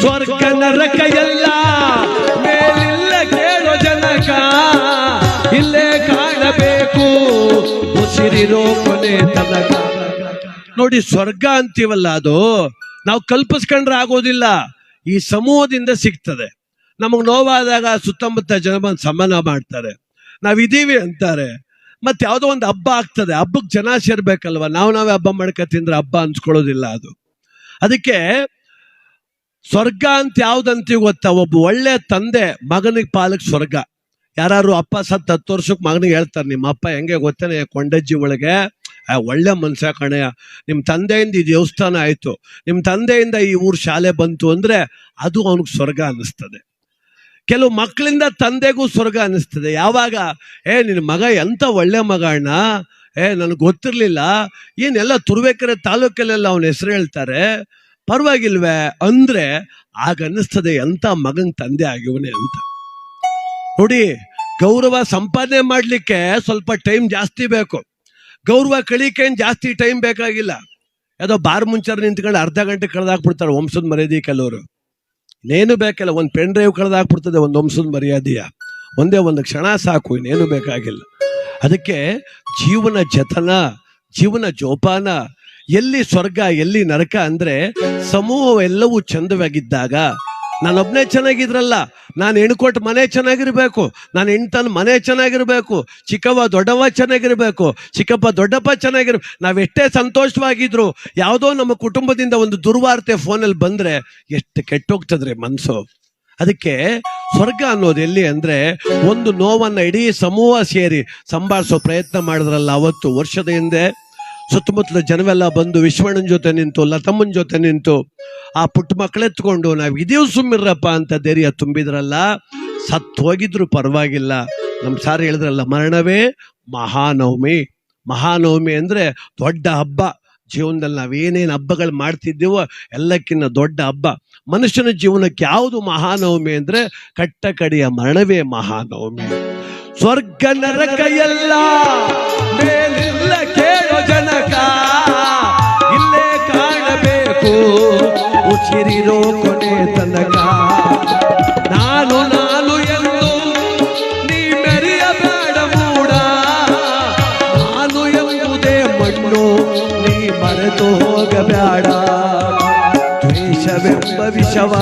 ಸ್ವರ್ಗ ನರಕ ಎಲ್ಲ ಮೇಲಿಲ್ಲ ಕೇಳೋ ಜನಕ. ಇಲ್ಲೇ ಕಾಣಬೇಕು. ಉಸಿರಿರೋ ಕೊನೆ ತನಕ. ನೋಡಿ ಸ್ವರ್ಗ ಅಂತೀವಲ್ಲ ಅದು. ನಾವು ಕಲ್ಪಿಸ್ಕೊಂಡ್ರೆ ಆಗೋದಿಲ್ಲ. ಈ ಸಮೂಹದಿಂದ ಸಿಗ್ತದೆ. ನಮಗ್ ನೋವಾದಾಗ ಸುತ್ತಮುತ್ತ ಜನ ಬಂದು ಸಮಾನ ಮಾಡ್ತಾರೆ. ನಾವಿದ್ದೀವಿ ಅಂತಾರೆ. ಮತ್ತೆ ಯಾವುದೋ ಒಂದು ಹಬ್ಬ ಆಗ್ತದೆ. ಹಬ್ಬಕ್ಕೆ ಜನ ಸೇರ್ಬೇಕಲ್ವ? ನಾವು ನಾವೇ ಹಬ್ಬ ಮಾಡ್ಕೊ ತಿಂದ್ರೆ ಹಬ್ಬ ಅನ್ಸ್ಕೊಳ್ಳೋದಿಲ್ಲ ಅದು. ಅದಕ್ಕೆ ಸ್ವರ್ಗ ಅಂತ ಯಾವ್ದಂತೀವಿ ಗೊತ್ತಾ? ಒಬ್ಬ ಒಳ್ಳೆ ತಂದೆ ಮಗನಿಗೆ ಪಾಲಕ್ ಸ್ವರ್ಗ. ಯಾರು ಅಪ್ಪ ಸತ್ ಹತ್ತು ವರ್ಷಕ್ಕೆ ಮಗನಿಗೆ ಹೇಳ್ತಾರೆ, ನಿಮ್ಮ ಅಪ್ಪ ಹೆಂಗೆ ಗೊತ್ತೇನೆ ಕೊಂಡಜ್ಜಿ ಒಳಗೆ? ಒಳ್ಳೆ ಮನುಷ್ಯ ಕಣೆಯ ನಿಮ್ಮ ತಂದೆಯಿಂದ ಈ ದೇವಸ್ಥಾನ ಆಯ್ತು. ನಿಮ್ಮ ತಂದೆಯಿಂದ ಈ ಊರ್ ಶಾಲೆ ಬಂತು ಅಂದ್ರೆ ಅದು ಅವನಿಗೆ ಸ್ವರ್ಗ ಅನ್ನಿಸ್ತದೆ. ಕೆಲವು ಮಕ್ಕಳಿಂದ ತಂದೆಗೂ ಸ್ವರ್ಗ ಅನ್ನಿಸ್ತದೆ. ಯಾವಾಗ? ಏ ನಿನ್ನ ಮಗ ಎಂತ ಒಳ್ಳೆ ಮಗ ಅಣ್ಣ? ಏ, ನನಗೆ ಗೊತ್ತಿರಲಿಲ್ಲ. ಏನೆಲ್ಲ ತುರ್ಬೇಕರೆ ತಾಲೂಕಲ್ಲೆಲ್ಲ ಅವನ ಹೆಸರು ಹೇಳ್ತಾರೆ. ಪರವಾಗಿಲ್ವೇ ಅಂದ್ರೆ ಆಗ ಅನ್ನಿಸ್ತದೆ, ಎಂತ ಮಗನ್ ತಂದೆ ಆಗಿವನೇ ಅಂತ. ನೋಡಿ, ಗೌರವ ಸಂಪಾದನೆ ಮಾಡ್ಲಿಕ್ಕೆ ಸ್ವಲ್ಪ ಟೈಮ್ ಜಾಸ್ತಿ ಬೇಕು. ಗೌರವ ಕಳಿಕೆ ಜಾಸ್ತಿ ಟೈಮ್ ಬೇಕಾಗಿಲ್ಲ. ಯಾವುದೋ ಬಾರ್ ಮುಂಚಾರ ನಿಂತ್ಕೊಂಡು ಅರ್ಧ ಗಂಟೆ ಕಳೆದಾಕ್ಬಿಡ್ತಾರೆ ವಂಶದ ಮರ್ಯಾದೆ ಕೆಲವರು. ಇನ್ನೇನು ಬೇಕಲ್ಲ, ಒಂದು ಪೆನ್ ಡ್ರೈವ್ ಕಳೆದಾಕ್ಬಿಡ್ತದೆ ಒಂದು ವಂಶದ ಮರ್ಯಾದೆಯ. ಒಂದೇ ಒಂದು ಕ್ಷಣ ಸಾಕು, ಇನ್ನೇನು ಬೇಕಾಗಿಲ್ಲ. ಅದಕ್ಕೆ ಜೀವನ ಜತನ, ಜೀವನ ಜೋಪಾನ ಎಲ್ಲಿ ಸ್ವರ್ಗ, ಎಲ್ಲಿ ನರಕ ಅಂದ್ರೆ ಸಮೂಹವೆಲ್ಲವೂ ಚಂದವಾಗಿದ್ದಾಗ ನಾನೊಬ್ನೇ ಚೆನ್ನಾಗಿದ್ರಲ್ಲ, ನಾನು ಹೆಣ್ಕೊಟ್ಟು ಮನೆ ಚೆನ್ನಾಗಿರ್ಬೇಕು, ನಾನು ಹೆಣ್ತನ ಮನೆ ಚೆನ್ನಾಗಿರ್ಬೇಕು ಚಿಕ್ಕವ ದೊಡ್ಡವ ಚೆನ್ನಾಗಿರ್ಬೇಕು, ಚಿಕ್ಕಪ್ಪ ದೊಡ್ಡಪ್ಪ ಚೆನ್ನಾಗಿರ್, ನಾವೆಷ್ಟೇ ಸಂತೋಷವಾಗಿದ್ರು, ಯಾವುದೋ ನಮ್ಮ ಕುಟುಂಬದಿಂದ ಒಂದು ದುರ್ವಾರ್ತೆ ಫೋನಲ್ಲಿ ಬಂದ್ರೆ ಎಷ್ಟು ಕೆಟ್ಟೋಗ್ತದ್ರಿ ಮನಸ್ಸು ಅದಕ್ಕೆ ಸ್ವರ್ಗ ಅನ್ನೋದು ಎಲ್ಲಿ ಅಂದ್ರೆ ಒಂದು ನೋವನ್ನು ಇಡೀ ಸಮೂಹ ಸೇರಿ ಸಂಭಾಳಿಸೋ ಪ್ರಯತ್ನ ಮಾಡಿದ್ರಲ್ಲ ಅವತ್ತು ವರ್ಷದ ಹಿಂದೆ. ಸುತ್ತಮುತ್ತಲ ಜನವೆಲ್ಲ ಬಂದು ವಿಶ್ವಣ್ಣನ ಜೊತೆ ನಿಂತು, ಲತಮ್ಮನ ಜೊತೆ ನಿಂತು, ಆ ಪುಟ್ಟ ಮಕ್ಕಳೆತ್ಕೊಂಡು ನಾವು ಇದೇವು ಸುಮ್ಮಿರಪ್ಪ ಅಂತ ಧೈರ್ಯ ತುಂಬಿದ್ರಲ್ಲ, ಸತ್ತು ಹೋಗಿದ್ರು, ಪರವಾಗಿಲ್ಲ. ನಮ್ಮ ಸಾರ್ ಹೇಳಿದ್ರಲ್ಲ, ಮರಣವೇ ಮಹಾನವಮಿ. ಮಹಾನವಮಿ ಅಂದ್ರೆ ದೊಡ್ಡ ಹಬ್ಬ. ಜೀವನದಲ್ಲಿ ನಾವೇನೇನು ಹಬ್ಬಗಳು ಮಾಡ್ತಿದ್ದೀವೋ ಎಲ್ಲಕ್ಕಿಂತ ದೊಡ್ಡ ಹಬ್ಬ. ಮನುಷ್ಯನ ಜೀವನಕ್ಕೆ ಯಾವುದು ಮಹಾನವಮಿ ಅಂದ್ರೆ, ಕಟ್ಟ ಕಡೆಯ ಮರಣವೇ ಮಹಾನವಮಿ. ಸ್ವರ್ಗ ನರಕ ಎಲ್ಲ ಉಸಿರಿರೋ ಕೊನೆ ತನಕ. ನಾನು ನಾನು ಎಂದು ನೀ ಮೆರೆಯಬೇಡ ಮೂಡ ನಾನು ಎಂಬುದೇ ಮಣ್ಣು, ನೀ ಮರೆತು ಹೋಗಬೇಡ. ದ್ವೇಷವೆಂಬ ವಿಷವ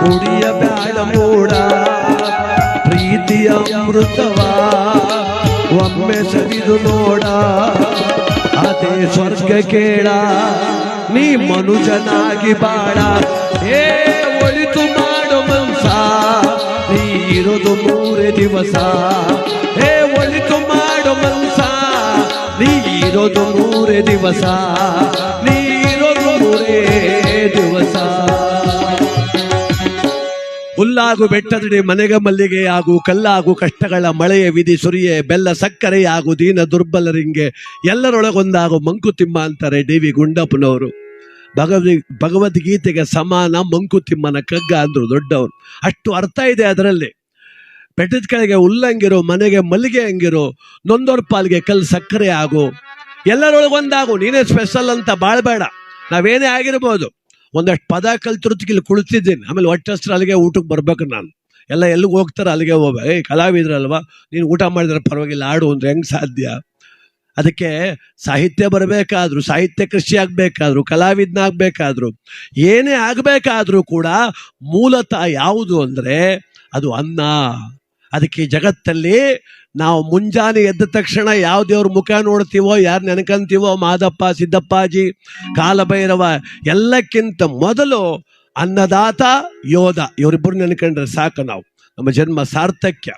ಕುಡಿಯಬೇಡ ಮೂಡ ಪ್ರೀತಿಯ ಅಮೃತವ ಒಮ್ಮೆ ಸವಿದು ನೋಡ. ಅದೇ ಸ್ವರ್ಗ ಕೇಳ. ನೀ ಮನುಜನಾಗಿ ಬಾಳ. ಏ, ಒಳಿತು ಮಾಡೋ ಮಂಸ. ನೀ ಇರೋದು ಮೂರೇ ದಿವಸ. ಏ, ಒಳಿತು ಮಾಡೋ ಮಂಸ. ನೀ ಇರೋದು ಮೂರೇ ದಿವಸ. ನೀ ಇರೋದು ಮೂರೇ ದಿವಸ. ಹುಲ್ಲಾಗು ಬೆಟ್ಟದಡಿ ಮನೆಗ ಮಲ್ಲಿಗೆ ಆಗು ಕಲ್ಲಾಗು ಕಷ್ಟಗಳ ಮಳೆಯ ವಿಧಿ ಸುರಿಯೆ, ಬೆಲ್ಲ ಸಕ್ಕರೆಯಾಗು, ದೀನ ದುರ್ಬಲರಿಂಗೆ ಎಲ್ಲರೊಳಗೊಂದಾಗು ಮಂಕುತಿಮ್ಮ ಅಂತಾರೆ ಡಿ ವಿ ಗುಂಡಪ್ಪನವರು. ಭಗವದ್ ಭಗವದ್ಗೀತೆಗೆ ಸಮಾನ ಮಂಕುತಿಮ್ಮನ ಕಗ್ಗ ಅಂದರು ದೊಡ್ಡವರು ಅಷ್ಟು ಅರ್ಥ ಇದೆ ಅದರಲ್ಲಿ. ಬೆಟ್ಟದ ಕೆಳಗೆ ಹುಲ್ಲಂಗಿರು ಮನೆಗೆ ಮಲ್ಲಿಗೆ ಹಂಗಿರು ನೊಂದೋರ್ ಪಾಲ್ಗೆ ಕಲ್ ಸಕ್ಕರೆ ಆಗು ಎಲ್ಲರೊಳಗೊಂದಾಗು ನೀನೇ ಸ್ಪೆಷಲ್ ಅಂತ ಬಾಳ್ಬೇಡ. ನಾವೇನೇ ಆಗಿರ್ಬೋದು. ಒಂದಷ್ಟು ಪದ ಇಲ್ಲಿ ಕುಳಿತಿದ್ದೀನಿ. ಆಮೇಲೆ ಒಟ್ಟಷ್ಟ್ರ ಅಲ್ಲಿಗೆ ಊಟಕ್ಕೆ ಬರ್ಬೇಕು ನಾನು. ಎಲ್ಲ ಎಲ್ಲಿಗೆ ಹೋಗ್ತಾರೆ ಅಲ್ಲಿಗೆ ಹೋಗ ಏ ಕಲಾವಿದ್ರಲ್ವಾ? ನೀನು ಊಟ ಮಾಡಿದ್ರೆ ಪರವಾಗಿಲ್ಲ, ಆಡು ಅಂದ್ರೆ ಹೆಂಗ್ ಸಾಧ್ಯ? ಅದಕ್ಕೆ ಸಾಹಿತ್ಯ ಬರಬೇಕಾದ್ರು, ಸಾಹಿತ್ಯ ಕೃಷಿ ಆಗಬೇಕಾದ್ರು, ಕಲಾವಿದ್ನ ಆಗಬೇಕಾದ್ರು, ಏನೇ ಆಗಬೇಕಾದ್ರೂ ಕೂಡ ಮೂಲತಃ ಯಾವುದು ಅಂದರೆ ಅದು ಅನ್ನ. ಅದಕ್ಕೆ ಜಗತ್ತಲ್ಲಿ ನಾವು ಮುಂಜಾನೆ ಎದ್ದ ತಕ್ಷಣ ಯಾವ ದೇವ್ರ ಮುಖ ನೋಡ್ತೀವೋ, ಯಾರು ನೆನಕಂತೀವೋ, ಮಾದಪ್ಪ, ಸಿದ್ದಪ್ಪಾಜಿ, ಕಾಲಭೈರವ ಎಲ್ಲಕ್ಕಿಂತ ಮೊದಲು ಅನ್ನದಾತ ಯೋಧ. ಇವರಿಬ್ಬರು ನೆನ್ಕೊಂಡ್ರೆ ಸಾಕು ನಾವು. ನಮ್ಮ ಜನ್ಮ ಸಾರ್ಥಕ್ಯ.